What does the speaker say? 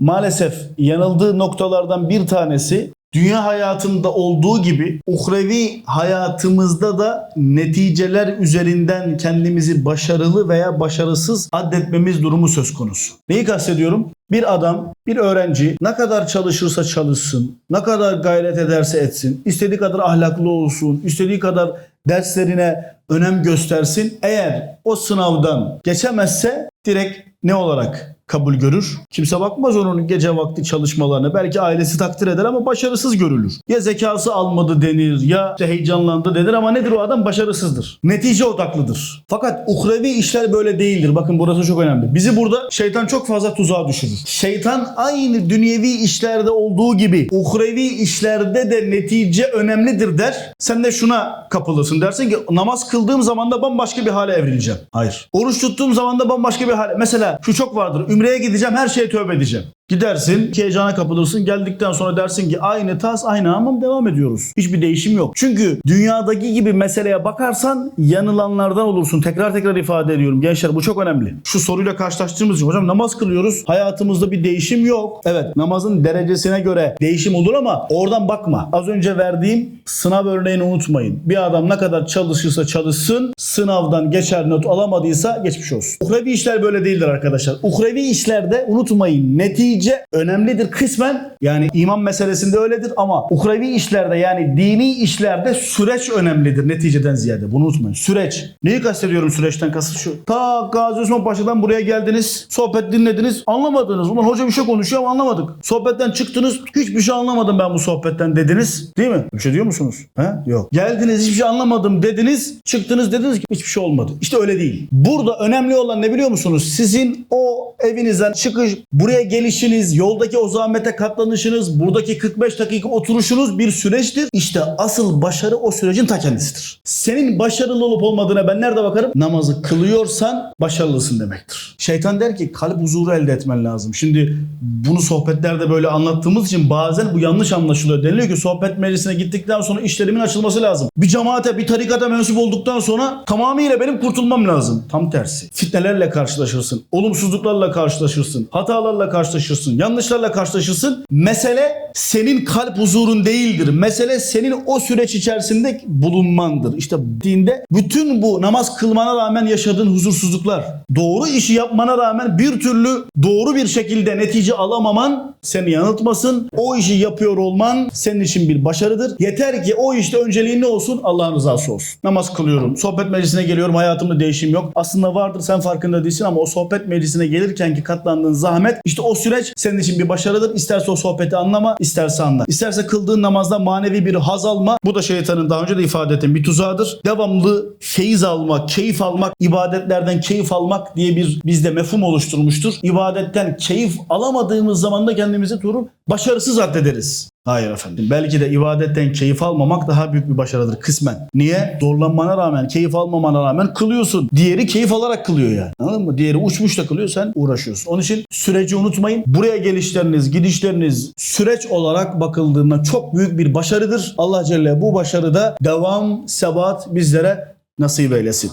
maalesef yanıldığı noktalardan bir tanesi dünya hayatında olduğu gibi uhrevi hayatımızda da neticeler üzerinden kendimizi başarılı veya başarısız addetmemiz durumu söz konusu. Neyi kastediyorum? Bir adam, bir öğrenci ne kadar çalışırsa çalışsın, ne kadar gayret ederse etsin, istediği kadar ahlaklı olsun, istediği kadar derslerine önem göstersin. Eğer o sınavdan geçemezse direkt ne olarak kabul görür? Kimse bakmaz onun gece vakti çalışmalarına. Belki ailesi takdir eder ama başarısız görülür. Ya zekası almadı denir ya işte heyecanlandı denir ama nedir o adam? Başarısızdır. Netice odaklıdır. Fakat uhrevi işler böyle değildir. Bakın burası çok önemli. Bizi burada şeytan çok fazla tuzağa düşürür. Şeytan aynı dünyevi işlerde olduğu gibi uhrevi işlerde de netice önemlidir der. Sen de şuna kapılırsın. Dersin ki namaz kıldığım zaman da bambaşka bir hale evrileceğim. Hayır. Oruç tuttuğum zaman da bambaşka bir hale. Mesela şu çok vardır. Ümreye gideceğim her şeye tövbe edeceğim. Gidersin, heyecana kapılırsın. Geldikten sonra dersin ki aynı tas, aynı hamam devam ediyoruz. Hiçbir değişim yok. Çünkü dünyadaki gibi meseleye bakarsan yanılanlardan olursun. Tekrar tekrar ifade ediyorum. Gençler bu çok önemli. Şu soruyla karşılaştığımız için hocam namaz kılıyoruz. Hayatımızda bir değişim yok. Evet namazın derecesine göre değişim olur ama oradan bakma. Az önce verdiğim sınav örneğini unutmayın. Bir adam ne kadar çalışırsa çalışsın sınavdan geçer not alamadıysa geçmiş olsun. Uhrevi işler böyle değildir arkadaşlar. Uhrevi işlerde unutmayın netice önemlidir kısmen. Yani iman meselesinde öyledir ama uhrevi işlerde yani dini işlerde süreç önemlidir neticeden ziyade. Bunu unutmayın. Süreç. Neyi kastediyorum süreçten kasıt şu. Ta Gazi Osman Paşa'dan buraya geldiniz. Sohbet dinlediniz. Anlamadınız. Ulan hoca bir şey konuşuyor ama anlamadık. Sohbetten çıktınız. Hiçbir şey anlamadım ben bu sohbetten dediniz. Değil mi? Bir şey diyor musunuz? He? Yok. Geldiniz hiçbir şey anlamadım dediniz. Çıktınız dediniz ki hiçbir şey olmadı. İşte öyle değil. Burada önemli olan ne biliyor musunuz? Sizin o evinizden çıkış, buraya gelişiniz, yoldaki o zahmete katlanışınız, buradaki 45 dakika oturuşunuz bir süreçtir. İşte asıl başarı o sürecin ta kendisidir. Senin başarılı olup olmadığına ben nerede bakarım? Namazı kılıyorsan başarılısın demektir. Şeytan der ki kalp huzuru elde etmen lazım. Şimdi bunu sohbetlerde böyle anlattığımız için bazen bu yanlış anlaşılıyor. Deniliyor ki sohbet meclisine gittikten sonra işlerimin açılması lazım. Bir cemaate, bir tarikata mensup olduktan sonra tamamıyla benim kurtulmam lazım. Tam tersi. Fitnelerle karşılaşırsın. Olumsuzluklarla karşılaşırsın. Hatalarla karşılaşırsın. Yanlışlarla karşılaşırsın. Mesele senin kalp huzurun değildir. Mesele senin o süreç içerisinde bulunmandır. İşte dinde bütün bu namaz kılmana rağmen yaşadığın huzursuzluklar, doğru işi yapmana rağmen bir türlü doğru bir şekilde netice alamaman seni yanıltmasın. O işi yapıyor olman senin için bir başarıdır. Yeter ki o işte önceliğin ne olsun? Allah'ın rızası olsun. Namaz kılıyorum. Sohbet meclisine geliyorum. Hayatımda değişim yok. Aslında vardır sen farkında değilsin ama o sohbet meclisine gelirken ki katlandığın zahmet işte o süreç senin için bir başarıdır. İsterse o sohbeti anlama, isterse anla. İsterse kıldığın namazda manevi bir haz alma. Bu da şeytanın daha önce de ifade ettiğim bir tuzağıdır. Devamlı feyiz almak, keyif almak, ibadetlerden keyif almak diye bir bizde mefhum oluşturmuştur. İbadetten keyif alamadığımız zaman da kendimizi durur başarısız addederiz. Hayır efendim. Belki de ibadetten keyif almamak daha büyük bir başarıdır kısmen. Niye? Zorlanmana rağmen, keyif almamana rağmen kılıyorsun. Diğeri keyif alarak kılıyor yani. Anladın mı? Diğeri uçmuş da kılıyor sen uğraşıyorsun. Onun için süreci unutmayın. Buraya gelişleriniz, gidişleriniz süreç olarak bakıldığında çok büyük bir başarıdır. Allah Celle bu başarıda devam, sebat bizlere nasip eylesin.